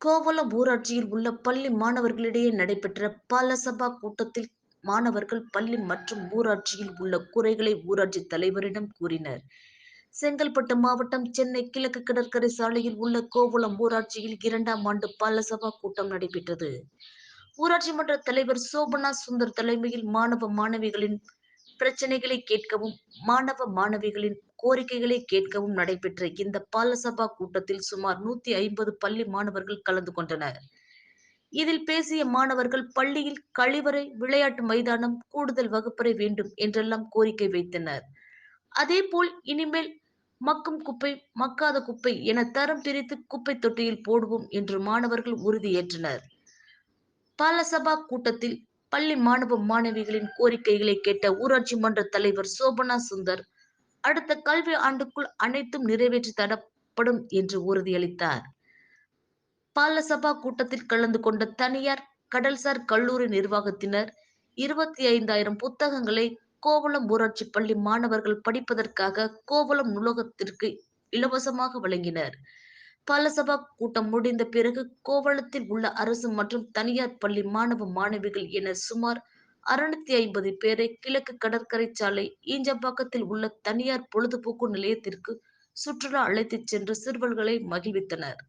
கோவளம் ஊராட்சியில் உள்ள பள்ளி மாணவர்களிடையே நடைபெற்ற பாலசபா கூட்டத்தில் மாணவர்கள் பள்ளி மற்றும் ஊராட்சியில் உள்ள குறைகளை ஊராட்சி தலைவரிடம் கூறினர். செங்கல்பட்டு மாவட்டம் சென்னை கிழக்கு கடற்கரை சாலையில் உள்ள கோவளம் ஊராட்சியில் இரண்டாம் ஆண்டு பாலசபா கூட்டம் நடைபெற்றது. ஊராட்சி மன்ற தலைவர் சோபனா சுந்தர் தலைமையில் மாணவ மாணவிகளின் பிரச்சனைகளை கேட்கவும் மாணவ மாணவிகளின் கோரிக்கைகளை கேட்கவும் நடைபெற்ற இந்த பாலசபா கூட்டத்தில் சுமார் நூத்தி ஐம்பது பள்ளி மாணவர்கள் கலந்து கொண்டனர். இதில் பேசிய மாணவர்கள் பள்ளியில் கழிவறை விளையாட்டு மைதானம் கூடுதல் வகுப்பறை வேண்டும் என்றெல்லாம் கோரிக்கை வைத்தனர். அதேபோல் இனிமேல் மக்கும் குப்பை மக்காத குப்பை என தரம் பிரித்து குப்பை தொட்டியில் போடுவோம் என்று மாணவர்கள் உறுதியேற்றனர். பாலசபா கூட்டத்தில் பள்ளி மாணவ மாணவிகளின் கோரிக்கைகளை கேட்ட ஊராட்சி மன்ற தலைவர் சோபனா சுந்தர் அடுத்த கல்வி ஆண்டுக்குள் அனைத்தும் நிறைவேற்றி தரப்படும் என்று உறுதியளித்தார். பாலசபா கூட்டத்தில் கலந்து கொண்ட தனியார் கடல்சார் கல்லூரி நிர்வாகத்தினர் இருபத்தி ஐந்தாயிரம் புத்தகங்களை கோவளம் ஊராட்சி பள்ளி மாணவர்கள் படிப்பதற்காக கோவளம் நூலகத்திற்கு இலவசமாக வழங்கினர். பாலசபா கூட்டம் முடிந்த பிறகு கோவளத்தில் உள்ள அரசு மற்றும் தனியார் பள்ளி மாணவ மாணவிகள் என சுமார் அறுநூத்தி ஐம்பது பேரை கிழக்கு கடற்கரை சாலை ஈஞ்சம்பாக்கத்தில் உள்ள தனியார் பொழுதுபோக்கு நிலையத்திற்கு சுற்றுலா அழைத்துச் சென்று சிறுவர்களை மகிழ்வித்தனர்.